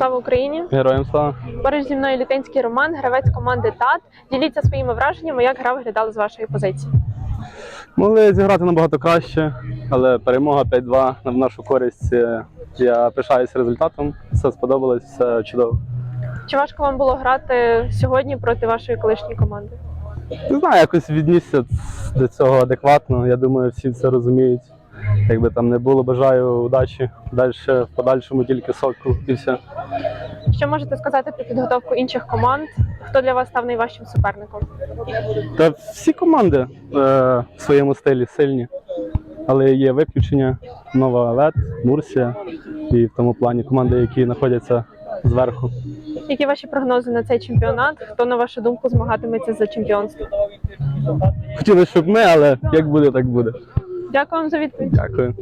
Слава Україні! Героям слава. Поруч зі мною літинський Роман, гравець команди ТАТ. Діліться своїми враженнями, як гра виглядала з вашої позиції. Могли зіграти набагато краще, але перемога 5-2 в нашу користь. Е, Я пишаюся результатом. Все сподобалось, все чудово. Чи важко вам було грати сьогодні проти вашої колишньої команди? Не знаю, якось віднісся до цього адекватно. Я думаю, всі це розуміють. Якби там не було, бажаю удачі. Далі в подальшому тільки сокол і все. Що можете сказати про підготовку інших команд? Хто для вас став найважчим суперником? Та всі команди е, в своєму стилі сильні, але є виключення. Нова Лед, Мурсія і в тому плані команди, які знаходяться зверху. Які ваші прогнози на цей чемпіонат? Хто, на вашу думку, змагатиметься за чемпіонство? Хотіли, щоб ми, але як буде, так буде. Дякую вам за відповідь. Дякую.